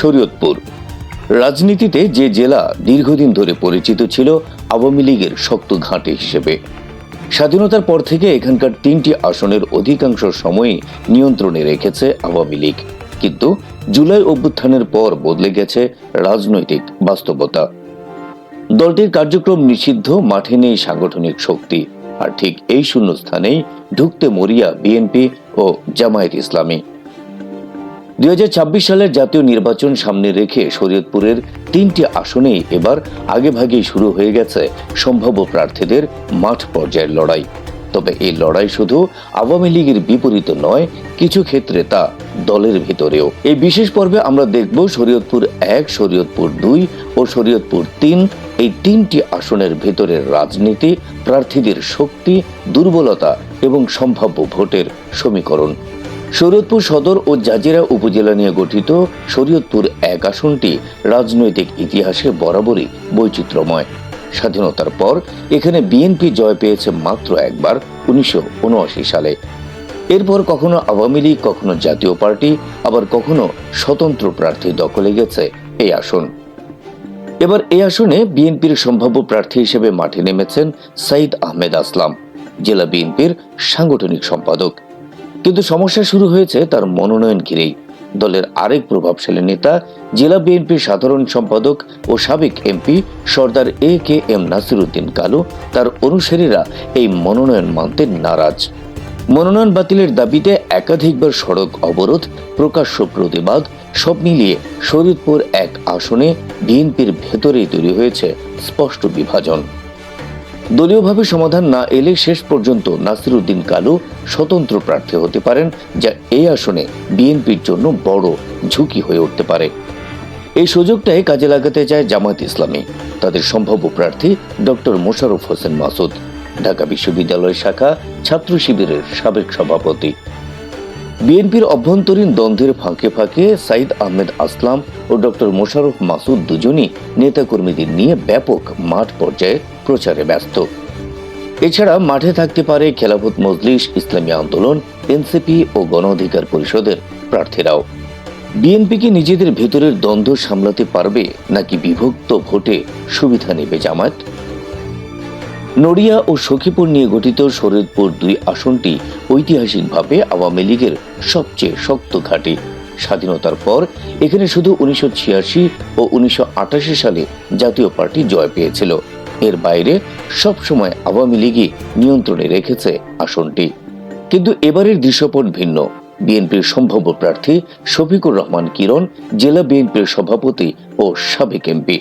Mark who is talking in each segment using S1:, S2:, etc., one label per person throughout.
S1: শরীয়তপুর। রাজনীতিতে যে জেলা দীর্ঘদিন ধরে পরিচিত ছিল, আওয়ামী লীগের শক্ত ঘাঁটি হিসেবে। স্বাধীনতার পর থেকে এখানকার তিনটি আসনের অধিকাংশ সময়ই নিয়ন্ত্রণে রেখেছে আওয়ামী লীগ। কিন্তু জুলাই অভ্যুত্থানের পর বদলে গেছে রাজনৈতিক বাস্তবতা। দলটির কার্যক্রম নিষিদ্ধ, মাঠে নেই সাংগঠনিক শক্তি। আর ঠিক এই শূন্যস্থানেই ঢুকতে মরিয়া বিএনপি ও জামায়াত ইসলামী। দুই হাজার ছাব্বিশ সালের জাতীয় নির্বাচন সামনে রেখে শরীয়তপুরের তিনটি আসনেই এবার আগেভাগেই শুরু হয়ে গেছে সম্ভাব্য প্রার্থীদের মাঠ পর্যায়ের লড়াই। তবে এই লড়াই শুধু আওয়ামী লীগের বিপরীত নয়, কিছু ক্ষেত্রে তা দলের ভিতরেও। এই বিশেষ পর্বে আমরা দেখব শরীয়তপুর এক, শরীয়তপুর দুই ও শরীয়তপুর তিন, এই তিনটি আসনের ভেতরের রাজনীতি, প্রার্থীদের শক্তি, দুর্বলতা এবং সম্ভাব্য ভোটের সমীকরণ। শরীয়তপুর সদর ও জাজিরা উপজেলা নিয়ে গঠিত শরীয়তপুর এক আসনটি রাজনৈতিক ইতিহাসে বরাবরই বৈচিত্র্যময়। স্বাধীনতার পর এখানে বিএনপি জয় পেয়েছে মাত্র একবার, উনিশশো উনআশি সালে। এরপর কখনো আওয়ামী লীগ, কখনো জাতীয় পার্টি, আবার কখনো স্বতন্ত্র প্রার্থী দখলে গেছে এই আসন। এবার এই আসনে বিএনপির সম্ভাব্য প্রার্থী হিসেবে মাঠে নেমেছেন সাইদ আহমেদ আসলাম, জেলা বিএনপির সাংগঠনিক সম্পাদক। কিন্তু সমস্যা শুরু হয়েছে তার মনোনয়ন ঘিরেই। দলের আরেক প্রভাবশালী নেতা, জেলা বিএনপির সাধারণ সম্পাদক ও সাবেক MP Sardar A K M Nasiruddin Kalu, তার অনুসারীরা এই মনোনয়ন মানতে নারাজ। মনোনয়ন বাতিলের দাবিতে একাধিকবার সড়ক অবরোধ, প্রকাশ্য প্রতিবাদ, সব মিলিয়ে শরীদপুর এক আসনে বিএনপির ভেতরেই তৈরি হয়েছে স্পষ্ট বিভাজন। দলীয়ভাবে সমাধান না এলে শেষ পর্যন্ত নাসিরুদ্দিন কালু স্বতন্ত্র প্রার্থী হতে পারেন, যা এই আসনে বিএনপির জন্য বড় ঝুঁকি হয়ে উঠতে পারে। এই সুযোগটাই কাজে লাগাতে চায় জামায়াত ইসলামী। তাদের সম্ভাব্য প্রার্থী ডক্টর মোশারফ হোসেন মাসুদ, ঢাকা বিশ্ববিদ্যালয় শাখা ছাত্র শিবিরের সাবেক সভাপতি। বিএনপির অভ্যন্তরীণ দ্বন্দ্বের ফাঁকে ফাঁকে সাইদ আহমেদ আসলাম ও ডক্টর মোশাররফ মাসুদ দুজনই নেতাকর্মীদের নিয়ে ব্যাপক মাঠ পর্যায়ে প্রচারে ব্যস্ত। এছাড়া মাঠে থাকতে পারে খেলাফত মজলিস, ইসলামী আন্দোলন, এনসিপি ও গণ অধিকার পরিষদের প্রার্থীরাও। বিএনপি কি নিজেদের ভেতরের দ্বন্দ্ব সামলাতে পারবে নাকি বিভক্ত ভোটে সুবিধা নেবে জামায়াত? নড়িয়া ও সখীপুর নিয়ে গঠিত শরীয়তপুর দুই আসনটি ঐতিহাসিকভাবে আওয়ামী লীগের সবচেয়ে শক্ত ঘাঁটি। স্বাধীনতার পর এখানে শুধু উনিশশো ছিয়াশি ও উনিশশো আটাশি সালে জাতীয় পার্টি জয় পেয়েছিল। এর বাইরে সবসময় আওয়ামী লীগই নিয়ন্ত্রণে রেখেছে আসনটি। কিন্তু এবারের দৃশ্যপট ভিন্ন। বিএনপির সম্ভাব্য প্রার্থী শফিকুর রহমান কিরণ, জেলা বিএনপির সভাপতি ও সাবেক এমপি।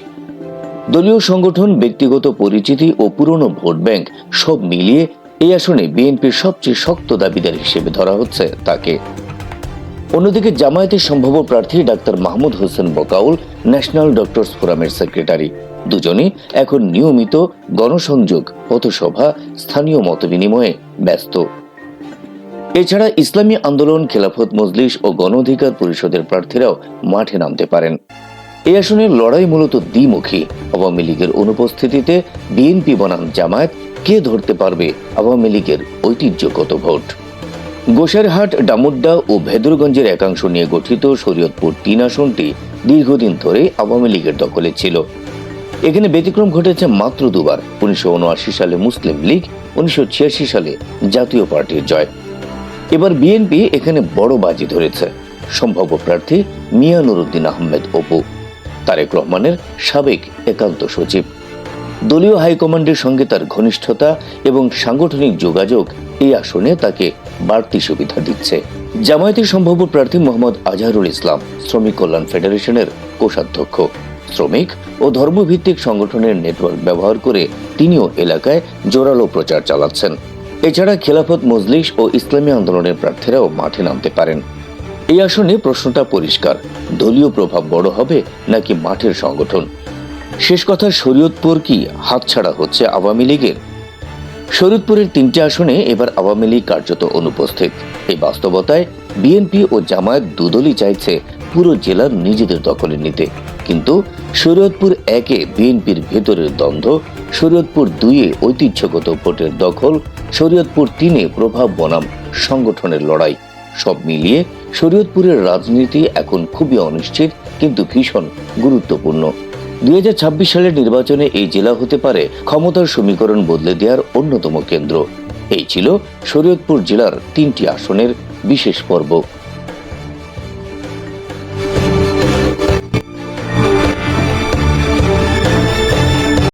S1: দলীয় সংগঠন, ব্যক্তিগত পরিচিতি ও পুরনো ভোট ব্যাংক সব মিলিয়ে এই আসনে বিএনপির সবচেয়ে শক্ত দাবিদার হিসেবে ধরা হচ্ছে তাকে। অন্যদিকে জামায়াতের সম্ভাব্য প্রার্থী ডাক্তার মাহমুদ হোসেন বকাউল, ন্যাশনাল ডক্টরস ফোরামের সেক্রেটারি। দুজনই এখন নিয়মিত গণসংযোগ, পথসভা, স্থানীয় মতবিনিময়ে ব্যস্ত। এছাড়া ইসলামী আন্দোলন, খেলাফত মজলিস ও গণ অধিকার পরিষদের প্রার্থীরাও মাঠে নামতে পারেন। এই আসনের লড়াই মূলত দ্বিমুখী। আওয়ামী লীগের অনুপস্থিতিতে বিএনপি বনাম জামায়াত কে ধরতে পারবে আওয়ামী লীগের ঐতিহ্যগত ভোট? গোসারহাট, ডামুড্ডা ও ভেদুরগঞ্জের একাংশ নিয়ে গঠিত শরীয়তপুর তিন আসনটি দীর্ঘদিন ধরে আওয়ামী লীগের দখলে ছিল। এখানে ব্যতিক্রম ঘটেছে মাত্র দুবার, উনিশশো উনআশি সালে মুসলিম লীগ, উনিশশো ছিয়াশি সালে জাতীয় পার্টির জয়। এবার বিএনপি এখানে বড় বাজি ধরেছে। সম্ভাব্য প্রার্থী মিয়া নুরুদ্দিন আহমেদ অপু, তারেক রহমানের সাবেক একান্ত সচিব। দলীয় হাইকমান্ডের সঙ্গে তার ঘনিষ্ঠতা এবং সাংগঠনিক যোগাযোগ এই আসনে তাকে বাড়তি সুবিধা দিচ্ছে। জামায়াতের সম্ভাব্য প্রার্থী মোহাম্মদ আজহারুল ইসলাম, শ্রমিক কল্যাণ ফেডারেশনের কোষাধ্যক্ষ। শ্রমিক ও ধর্মভিত্তিক সংগঠনের নেটওয়ার্ক ব্যবহার করে তিনিও এলাকায় জোরালো প্রচার চালাচ্ছেন। এছাড়া খেলাফত মজলিস ও ইসলামী আন্দোলনের প্রার্থীরাও মাঠে নামতে পারেন। এই আসনে প্রশ্নটা পরিষ্কার, দলীয় প্রভাব বড় হবে নাকি মাঠের সংগঠন? শেষ কথা শরীয়তপুর কি হাতছাড়া হচ্ছে আওয়ামী লীগের? শরীয়তপুরের তিনটি আসনে এবার আওয়ামী লীগ কার্যত অনুপস্থিত। এই বাস্তবতায় বিএনপি ও জামায়াত দুদলই চাইছে পুরো জেলার নিজেদের দখলে নিতে। কিন্তু শরীয়তপুর একে বিএনপির ভেতরের দ্বন্দ্ব শরীয়তপুর দুইয়ে ঐতিহ্যগত ভোটের দখল শরীয়তপুর তিনে প্রভাব বনাম সংগঠনের লড়াই। সব মিলিয়ে শরীয়তপুরের রাজনীতি এখন খুবই অনিশ্চিত, কিন্তু ভীষণ গুরুত্বপূর্ণ। দুই হাজার ছাব্বিশ সালের নির্বাচনে এই জেলা হতে পারে ক্ষমতার সমীকরণ বদলে দেওয়ার অন্যতম কেন্দ্র। এই ছিল শরীয়তপুর জেলার তিনটি আসনের বিশেষ পর্ব।